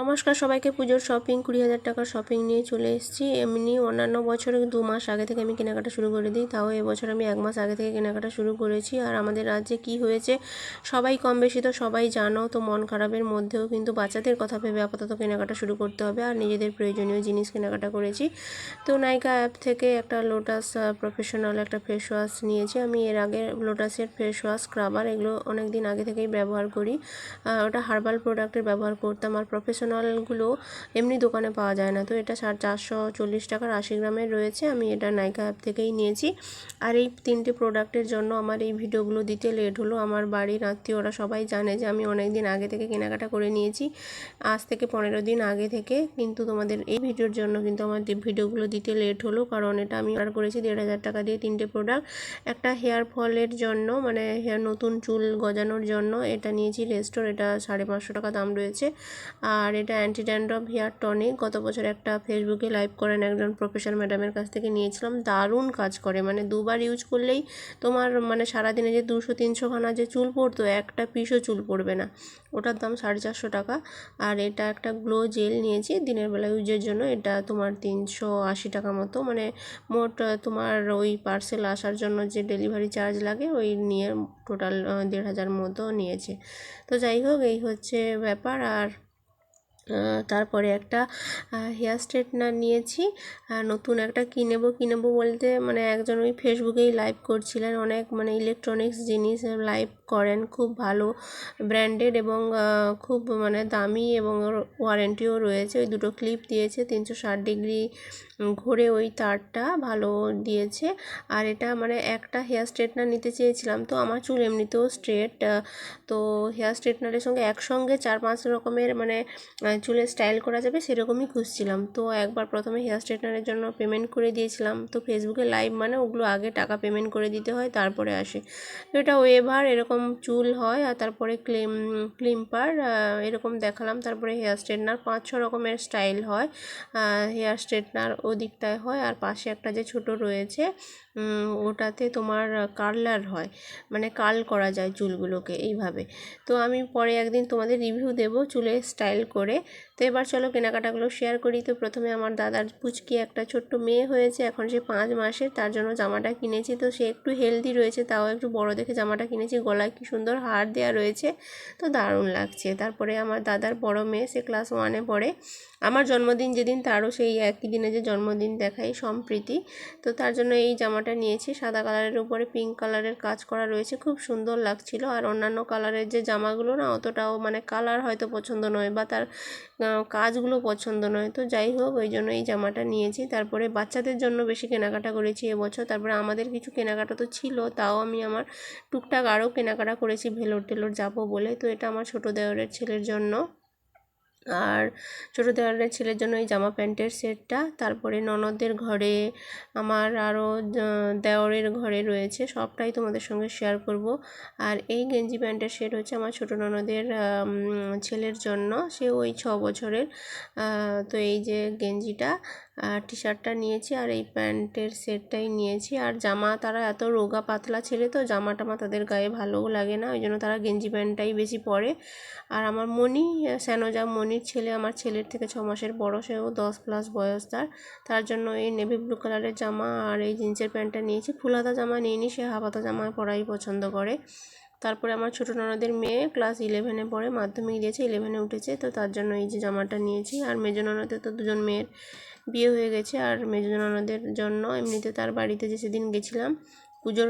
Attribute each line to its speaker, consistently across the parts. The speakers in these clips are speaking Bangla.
Speaker 1: নমস্কার, সবাইকে পুজোর শপিং কুড়ি হাজার টাকার শপিং নিয়ে চলে এসেছি। এমনি অন্যান্য বছরে দু মাস আগে থেকে আমি কেনাকাটা শুরু করে দিই, তাও এবছর আমি এক মাস আগে থেকে কেনাকাটা শুরু করেছি। আর আমাদের রাজ্যে কি হয়েছে, সবাই কম বেশি তো সবাই জানো, তো মন খারাপের মধ্যেও কিন্তু বাচ্চাদের কথা ভেবে আপাতত কেনাকাটা শুরু করতে হবে। আর নিজেদের প্রয়োজনীয় জিনিস কেনাকাটা করেছি। তো নাইকা অ্যাপ থেকে একটা লোটাস প্রফেশনাল একটা ফেস ওয়াশ নিয়েছি। আমি এর আগে লোটাসের ফেস ওয়াশ স্ক্রাবার এগুলো অনেক দিন আগে থেকেই ব্যবহার করি। ওটা হার্বাল প্রোডাক্টের ব্যবহার করতাম। আর প্রফেশনালগুলো এমনি দোকানে পাওয়া যায় না। তো এটা সাড়ে চারশো চল্লিশ টাকার আশি গ্রামের রয়েছে। আমি এটা নাইকা অ্যাপ থেকেই নিয়েছি। আর এই তিনটে প্রোডাক্টের জন্য আমার এই ভিডিওগুলো দিতে লেট হলো। আমার বাড়ির আত্মীয়রা সবাই জানে যে আমি অনেক দিন আগে থেকে কেনাকাটা করে নিয়েছি। আজ থেকে পনেরো দিন আগে থেকে। কিন্তু তোমাদের এই ভিডিওর জন্য কিন্তু আমার ভিডিওগুলো দিতে লেট হলো। কারণ এটা আমি অর্ডার করেছি দেড় হাজার টাকা দিয়ে তিনটে প্রোডাক্ট। একটা হেয়ার ফলের জন্য মানে হেয়ার নতুন চুল গজানোর জন্য এটা নিয়েছি রেস্টোর এটা সাড়ে পাঁচশো টাকা দাম রয়েছে। আর এটা অ্যান্টি ড্যান্ড্রফ হেয়ার টনিক। গত বছর একটা ফেসবুকে লাইভ করেন একজন প্রফেসর ম্যাডামের কাছ থেকে নিয়েছিলাম। দারুণ কাজ করে। মানে দুবার ইউজ করলেই তোমার মানে সারাদিনে যে দুশো, তিনশো খানা যে চুল পড়তো, একটা পিসও চুল পড়বে না। ওটার দাম সাড়ে চারশো টাকা। আর এটা একটা গ্লো জেল নিয়েছি। দিনের বেলা ইউজের জন্য এটা তোমার তিনশো আশি টাকা মতো। মানে মোট তোমার ওই পার্সেল আসার জন্য যে ডেলিভারি চার্জ লাগে, ওই নিয়ে টোটাল দেড় হাজার মতো নিয়েছে। তো যাই হোক, এই হচ্ছে ব্যাপার। আর তারপরে একটা হেয়ার স্ট্রেটনার নিয়েছি। নতুন একটা কিনেবো কিনেবো বলতে মানে একজন ওই ফেসবুকেই লাইভ করছিলেন। অনেক মানে ইলেকট্রনিক্স জিনিস লাইভ করেন, খুব ভালো ব্র্যান্ডেড এবং খুব মানে দামি এবং ওর ওয়ারেন্টিও রয়েছে। ওই দুটো ক্লিপ দিয়েছে, তিনশো ষাট ডিগ্রি ঘুরে ওই তারটা ভালো দিয়েছে। আর এটা মানে একটা হেয়ার স্ট্রেটনার নিতে চেয়েছিলাম, তো আমার চুল এমনিতেও স্ট্রেট তো হেয়ার স্ট্রেটনারের সঙ্গে একসঙ্গে চার পাঁচ রকমের মানে চুলের স্টাইল করা যাবে সেরকমই খুঁজছিলাম। তো একবার প্রথমে হেয়ার স্ট্রেটনারের জন্য পেমেন্ট করে দিয়েছিলাম। তো ফেসবুকে লাইভ মানে ওগুলো আগে টাকা পেমেন্ট করে দিতে হয়, তারপরে আসে। তো এটা ওয়েভার এরকম চুল হয় আর তারপরে ক্লিম, ক্লিম্পার এরকম দেখালাম। তারপরে হেয়ার স্ট্রেটনার পাঁচ ছ রকমের স্টাইল হয়। হেয়ার স্ট্রেটনার ওদিকটায় হয় আর পাশে একটা যে ছোট রয়েছে ওটাতে তোমার কার্লার হয়। মানে কার্ল করা যায় চুলগুলোকে এইভাবে। তো আমি পরে একদিন তোমাদের রিভিউ দেবো চুলে স্টাইল করে। তো এবার চলো কেনাকাটাগুলো শেয়ার করি। তো প্রথমে আমার দাদার পুচকি একটা ছোট্ট মেয়ে হয়েছে। এখন সে পাঁচ মাসের, তার জন্য জামাটা কিনেছি। তো সে একটু হেলদি রয়েছে, তাও একটু বড় দেখে জামাটা কিনেছি। গলায় কি সুন্দর হার দেওয়া রয়েছে। তো দারুণ লাগছে। তারপরে আমার দাদার বড় মেয়ে, সে ক্লাস ওয়ানে পড়ে। আমার জন্মদিন যেদিন, তারও সেই একই দিনে যে জন্মদিন দেখাই সম্প্রীতি। তো তার জন্য এই জামাটা নিয়েছি। সাদা কালারের উপরে পিঙ্ক কালারের কাজ করা রয়েছে। খুব সুন্দর লাগছিল। আর অন্যান্য কালারের যে জামাগুলো না, অতটাও মানে কালার হয়তো পছন্দ নয় বা তার কাজগুলো পছন্দ নয়। তো যাই হোক, ওই জন্য এই জামাটা নিয়েছি। তারপরে বাচ্চাদের জন্য বেশি কেনাকাটা করেছি এবছর। তারপরে আমাদের কিছু কেনাকাটা তো ছিল, তাও আমি আমার টুকটাক আরও কেনাকাটা করেছি, ভেলোর টেলোর যাব বলে। তো এটা আমার ছোটো দেওরের ছেলের জন্য। আর ছোটো দেওয়ারের ছেলের জন্য এই জামা প্যান্টের সেটটা। তারপরে ননদের ঘরে, আমার আরও দেওরের ঘরে রয়েছে। সবটাই তোমাদের সঙ্গে শেয়ার করব। আর এই গেঞ্জি প্যান্টের সেট হচ্ছে আমার ছোটো ননদের ছেলের জন্য। সে ওই ছ বছরের। তো এই যে গেঞ্জিটা টি শার্টটা নিয়েছি আর এই প্যান্টের সেটটাই নিয়েছি। আর জামা তারা এত রোগা পাতলা ছেলে তো, জামা টামা তাদের গায়ে ভালোও লাগে না, ওই জন্য তারা গেঞ্জি প্যান্টটাই বেশি পরে। আর আমার মনি স্যানোজা মনির ছেলে, আমার ছেলের থেকে ছ মাসের বড়, সেও দশ প্লাস বয়স তার। তার জন্য এই নেভি ব্লু কালারের জামা আর এই জিন্সের প্যান্টটা নিয়েছি। ফুলাতা জামা নিইনি, সে হাফাতা জামা পরাই পছন্দ করে। তারপরে আমার ছোটো ননদের মেয়ে ক্লাস ইলেভেনে পড়ে, মাধ্যমিক দিয়েছে ইলেভেনে উঠেছে। তো তার জন্য এই যে জামাটা নিয়েছি। আর মেজো ননদের তো দুজন মেয়ের বিয়ে হয়ে গেছে। আর মেজো ননদের জন্য এমনিতে তার বাড়িতে যে সেদিন গেছিলাম, পুজোর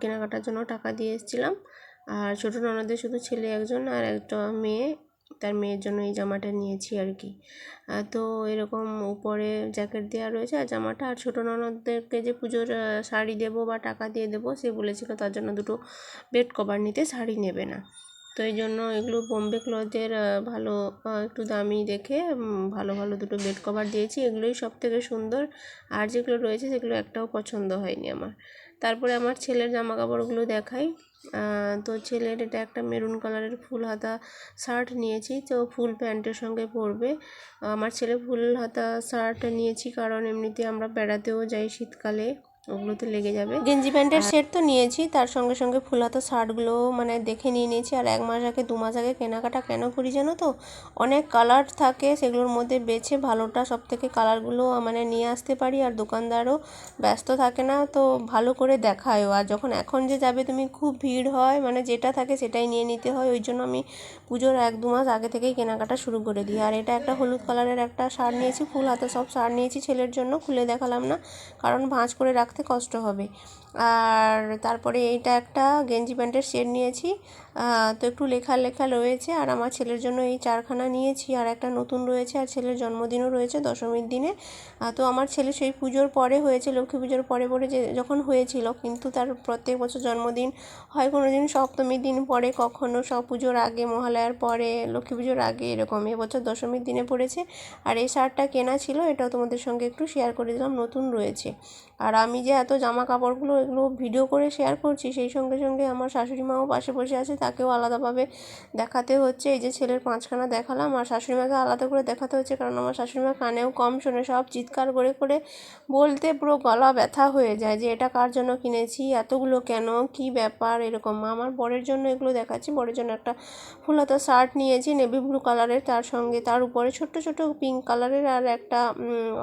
Speaker 1: কেনাকাটার জন্য টাকা দিয়ে এসেছিলাম। আর ছোটো ননদের শুধু ছেলে একজন আর একটা মেয়ে। তার মেয়ের জন্য এই জামাটা নিয়েছি আর কি। তো এরকম উপরে জ্যাকেট দেওয়া রয়েছে, আর জামাটা, আর ছোটো ননদদেরকে যে পুজোর শাড়ি দেবো বা টাকা দিয়ে দেবো, সে বলেছিল তার জন্য দুটো বেড কভার নিতে, শাড়ি নেবে না। তো এই জন্য এগুলো বোম্বে ক্লথের ভালো একটু দামি দেখে ভালো ভালো দুটো বেড কভার দিয়েছি। এগুলোই সব থেকে সুন্দর, আর যেগুলো রয়েছে সেগুলো একটাও পছন্দ হয়নি আমার। তারপরে আমার ছেলের জামা কাপড়গুলো দেখাই তো ছেলের এটা একটা মেরুন কালারের ফুল হাতা শার্ট নিয়েছি, তো ফুল প্যান্টের সঙ্গে পরবে। আমার ছেলে ফুল হাতা শার্ট নিয়েছি কারণ এমনিতে আমরা বেড়াতেও যাই শীতকালে। ওগুলোতে লেগে যাবে। গেঞ্জি প্যান্টের সেট তো নিয়েছি তার সঙ্গে সঙ্গে ফুল হাতা শার্টগুলো মানে দেখে নিয়ে নিয়েছি। আর এক মাস আগে দু মাস আগে কেনাকাটা কেন করি জানো তো? অনেক কালার থাকে সেগুলোর মধ্যে বেছে ভালোটা সব থেকে কালারগুলো মানে নিয়ে আসতে পারি। আর দোকানদারও ব্যস্ত থাকে না তো ভালো করে দেখায়ও। আর যখন এখন যে যাবে তুমি খুব ভিড় হয় মানে যেটা থাকে সেটাই নিয়ে নিতে হয়। ওই জন্য আমি পুজোর এক দু মাস আগে থেকেই কেনাকাটা শুরু করে দিই। আর এটা একটা হলুদ কালারের একটা শার্ট নিয়েছি ফুল হাতে সব শার্ট নিয়েছি ছেলের জন্য খুলে দেখালাম না। কারণ ভাঁজ করে রাখতে কষ্ট হবে। আর তারপরে এইটা একটা গেঞ্জি প্যান্টের সেট নিয়েছি। তো একটু লেখা লেখা রয়েছে। আর আমার ছেলের জন্য এই চারখানা নিয়েছি। আর একটা নতুন রয়েছে। আর ছেলের জন্মদিনও রয়েছে দশমীর দিনে। তো আমার ছেলে সেই পুজোর পরে হয়েছে, লক্ষ্মী পুজোর পরে পরে যে যখন হয়েছিল। কিন্তু তার প্রত্যেক বছর জন্মদিন হয় কোনো দিন সপ্তমীর দিন পরে, কখনো সব পুজোর আগে, মহালয়ার পরে, লক্ষ্মী পুজোর আগে এরকম। এবছর দশমীর দিনে পড়েছে। আর এই শার্টটা কেনা ছিল। এটাও তোমাদের সঙ্গে একটু শেয়ার করে দিলাম। নতুন রয়েছে। আর আমি যে এত জামা কাপড়গুলো এগুলো ভিডিও করে শেয়ার করছি, সেই সঙ্গে সঙ্গে আমার শাশুড়ি মাও পাশে বসে আছে, তাকেও আলাদাভাবে দেখাতে হচ্ছে। এই যে ছেলের পাঁচখানা দেখালাম, আর শাশুড়ি মাকে আলাদা করে দেখাতে হচ্ছে, কারণ আমার শাশুড়ি মা কানেও কম শোনে, সব চিৎকার করে করে বলতে পুরো গলা ব্যথা হয়ে যায় যে এটা কার জন্য কিনেছি, এতগুলো কেন, কি ব্যাপার এরকম। আমার বরের জন্য এগুলো দেখাচ্ছি, বরের জন্য একটা ফুলহাতা শার্ট নিয়েছি নেভি ব্লু কালারের তার সঙ্গে তার উপরে ছোট্ট ছোট্ট পিঙ্ক কালারের আর একটা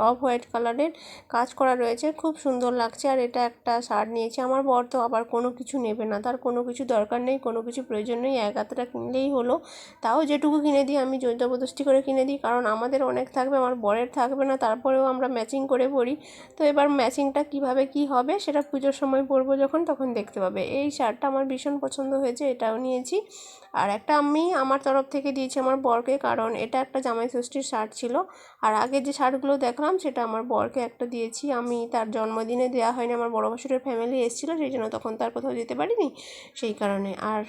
Speaker 1: অফ হোয়াইট কালারের কাজ করা রয়েছে, খুব সুন্দর লাগছে আর এটা একটা শার্ট নিয়েছি। আমার বর তো আবার কোনো কিছু নেবে না। তার কোনো কিছু দরকার নেই, কোনো কিছু প্রয়োজন নেই। এক হাতটা কিনলেই হলো। তাও যেটুকু কিনে দিই, আমি জবরদস্তি করে কিনে দিই। কারণ আমাদের অনেক থাকবে, আমার বরের থাকবে না, তারপরেও আমরা ম্যাচিং করে পড়ি। তো এবার ম্যাচিংটা কীভাবে কি হবে, সেটা পুজোর সময় পরবো যখন, তখন দেখতে পাবে। এই শার্টটা আমার ভীষণ পছন্দ হয়েছে, এটাও নিয়েছি। আর একটা আমি আমার তরফ থেকে দিয়েছি আমার বরকে, কারণ এটা একটা জামাই ষষ্ঠীর শার্ট ছিল। আর আগে যে শার্টগুলো দেখলাম, সেটা আমার বরকে একটা দিয়েছি। আমি তার জন্মদিনে দেওয়া হয়নি। আমার বড় বছরের ফ্যামিলি এসেছিল, সেই জন্য তখন তার কোথাও যেতে পারিনি। সেই কারণে। আর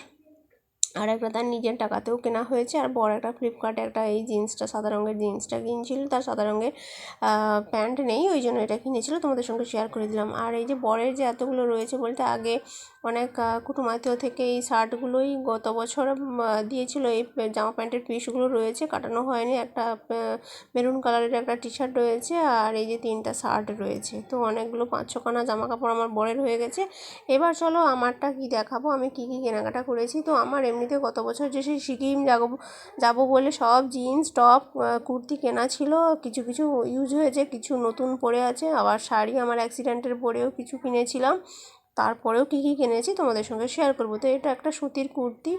Speaker 1: আর একটা তার নিজের টাকাতেও কেনা হয়েছে। আর বড় একটা ফ্লিপকার্টে একটা এই জিন্সটা, সাদা রঙের জিন্সটা কিনছিল। তার সাদা রঙের প্যান্ট নেই, ওই জন্য এটা কিনেছিল। তোমাদের সঙ্গে শেয়ার করে দিলাম। আর এই যে বরের যে এতগুলো রয়েছে বলতে আগে অনেক কুটুমাইতেও থেকে এই শার্টগুলোই গত বছর দিয়েছিল। এই জামা প্যান্টের পিসগুলো রয়েছে, কাটানো হয়নি। একটা মেরুন কালারের একটা টি শার্ট রয়েছে আর এই যে তিনটা শার্ট রয়েছে। তো অনেকগুলো পাঁচ ছখানা জামা কাপড় আমার বরের হয়ে গেছে। এবার চলো আমারটা কি দেখাবো? আমি কি কি কেনাকাটা করেছি? তো আমার এমনিতে গত বছর যে সেই সিকিম যাব যাব বলে সব জিন্স, টপ কুর্তি কেনা ছিল, কিছু কিছু ইউজ হয়েছে, কিছু নতুন পরে আছে, আবার শাড়ি আমার অ্যাক্সিডেন্টের পরেও কিছু কিনেছিলাম। তারপরেও কী কী কিনেছি তোমাদের সঙ্গে শেয়ার করব। তো এটা একটা সুতির কুর্তি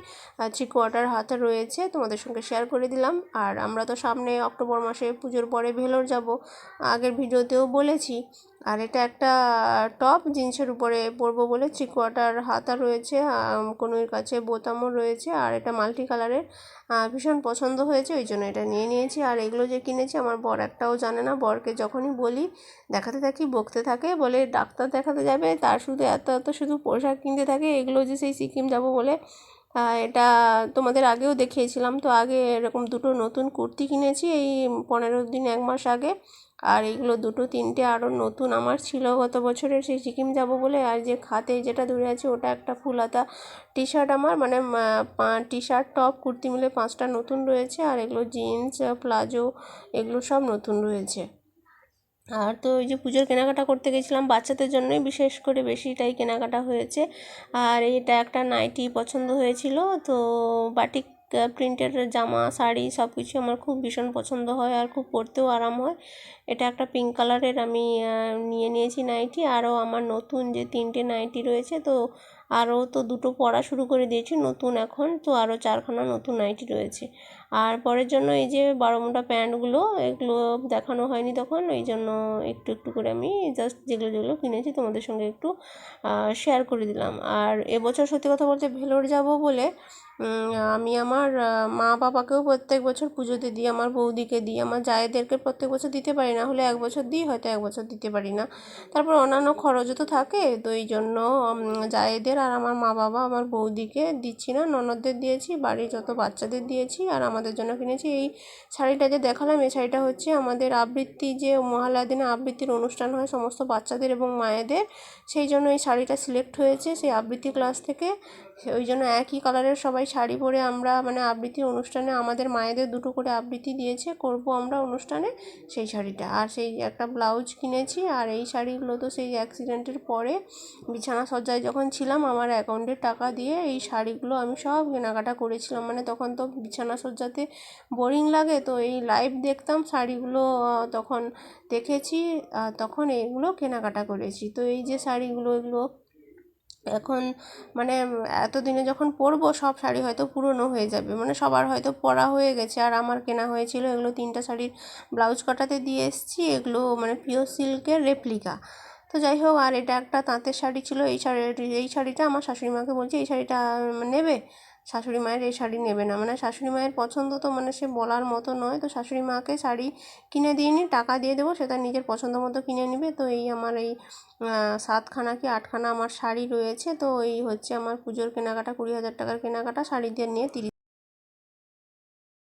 Speaker 1: থ্রি কোয়ার্টার হাতে রয়েছে, তোমাদের সঙ্গে শেয়ার করে দিলাম। আর আমরা তো সামনে অক্টোবর মাসে পুজোর পরে ভেলোর যাব, আগের ভিডিওতেও বলেছি। আর এটা একটা টপ জিন্সের উপরে পরবো বলে থ্রি কোয়ার্টার হাতা রয়েছে কোনোর কাছে বোতামও রয়েছে, আর এটা মাল্টি কালারের ভীষণ পছন্দ হয়েছে, ওই জন্য এটা নিয়ে নিয়েছি। আর এগুলো যে কিনেছি আমার বর একটাও জানে না, বরকে যখনই বলি, দেখাতে থাকি, বকতে থাকে, বলে ডাক্তার দেখাতে যাবে, তার শুধু এত এত শুধু পোশাক কিনতে থাকে, এগুলো যে সেই সিকিম যাব বলে এটা তোমাদের আগেও দেখিয়েছিলাম। তো আগে এরকম দুটো নতুন কুর্তি কিনেছি এই পনেরো দিন, এক মাস আগে। আর এইগুলো দুটো, তিনটে আরও নতুন আমার ছিল গত বছরের সেই সিকিম যাব বলে। আর যে খাতে যেটা ধরে আছে, ওটা একটা ফুলাতা টি শার্ট আমার। মানে টি শার্ট টপ, কুর্তি মিলে পাঁচটা নতুন রয়েছে। আর এগুলো জিন্স, প্লাজো, এগুলো সব নতুন রয়েছে। আর তো ওই যে পুজোর কেনাকাটা করতে গেছিলাম বাচ্চাদের জন্যই, বিশেষ করে বেশিটাই কেনাকাটা হয়েছে। আর এটা একটা নাইটি পছন্দ হয়েছিল, তো বাটিক প্রিন্টের জামা, শাড়ি সব কিছু আমার খুব ভীষণ পছন্দ হয় আর খুব পরতেও আরাম হয়। এটা একটা পিঙ্ক কালারের আমি নিয়ে নিয়েছি নাইটি। আরও আমার নতুন যে তিনটে নাইটি রয়েছে, তো আরও তো দুটো পরা শুরু করে দিয়েছি নতুন এখন, তো আরও চারখানা নতুন নাইটি রয়েছে। আর পরের জন্য এই যে বারোমোটা প্যান্টগুলো, এগুলো দেখানো হয়নি তখন ওই জন্য একটু একটু করে আমি জাস্ট যেগুলো যেগুলো কিনেছি তোমাদের সঙ্গে একটু শেয়ার করে দিলাম। আর এবছর সত্যি কথা বলতে ভেলোর যাব বলে আমি আমার মা বাবাকেও প্রত্যেক বছর পুজোতে দিই, আমার বৌদিকে দিই, আমার জায়েদেরকে প্রত্যেক বছর দিতে পারি না, হলে এক বছর দিই, হয়তো এক বছর দিতে পারি না। তারপর অন্যান্য খরচও তো থাকে, তো এই জন্য জায়েদের আর আমার মা বাবা, আমার বৌদিকে দিচ্ছি না, ননদদের দিয়েছি, বাড়ির যত বাচ্চাদের দিয়েছি, আর আমাদের জন্য কিনেছি। এই শাড়িটা যে দেখালাম। এই শাড়িটা হচ্ছে আমাদের আবৃত্তি যে মহালয়া দিনে আবৃত্তির অনুষ্ঠান হয় সমস্ত বাচ্চাদের এবং মায়েদের। সেই জন্য এই শাড়িটা সিলেক্ট হয়েছে। সেই আবৃত্তি ক্লাস থেকে ওই জন্য একই কালারের সবাই শাড়ি পরে আমরা মানে আবৃত্তি অনুষ্ঠানে আমাদের মায়েদের দুটো করে আবৃত্তি দিয়েছে, করব আমরা অনুষ্ঠানে সেই শাড়িটা। আর সেই একটা ব্লাউজ কিনেছি আর এই শাড়িগুলো তো সেই অ্যাক্সিডেন্টের পরে বিছানা সজ্জায় যখন ছিলাম আমার অ্যাকাউন্টে টাকা দিয়ে এই শাড়িগুলো আমি সব কেনাকাটা করেছিলাম। মানে তখন তো বিছানা সজ্জাতে বোরিং লাগে, তো এই লাইভ দেখতাম শাড়িগুলো তখন দেখেছি তখন এইগুলো কেনাকাটা করেছি। তো এই যে শাড়িগুলো, এগুলো এখন মানে এতদিনে যখন পরবো সব শাড়ি হয়তো পুরনো হয়ে যাবে। মানে সবার হয়তো পরা হয়ে গেছে। আর আমার কেনা হয়েছিল এগুলো তিনটা শাড়ির ব্লাউজ কাটাতে দিয়ে এসেছি, এগুলো মানে পিওর সিল্কের রেপ্লিকা তো যাই হোক, আর এটা একটা তাঁতের শাড়ি ছিল। এই শাড়ি, এই শাড়িটা আমার শাশুড়ি মাকে বলছি, এই শাড়িটা নেবে? শাশুড়ি মায়ের এই শাড়ি নেবে না। মানে শাশুড়ি মায়ের পছন্দ তো মানে সে বলার মতো নয়। তো শাশুড়ি মাকে শাড়ি কিনে দিইনি, টাকা দিয়ে দেবো সে তার নিজের পছন্দ মতো কিনে নেবে। তো এই আমার এই সাতখানা কি আটখানা আমার শাড়ি রয়েছে। তো এই হচ্ছে আমার পুজোর কেনাকাটা, কুড়ি হাজার টাকার কেনাকাটা, শাড়ি দিয়ে নিয়ে তিরিশ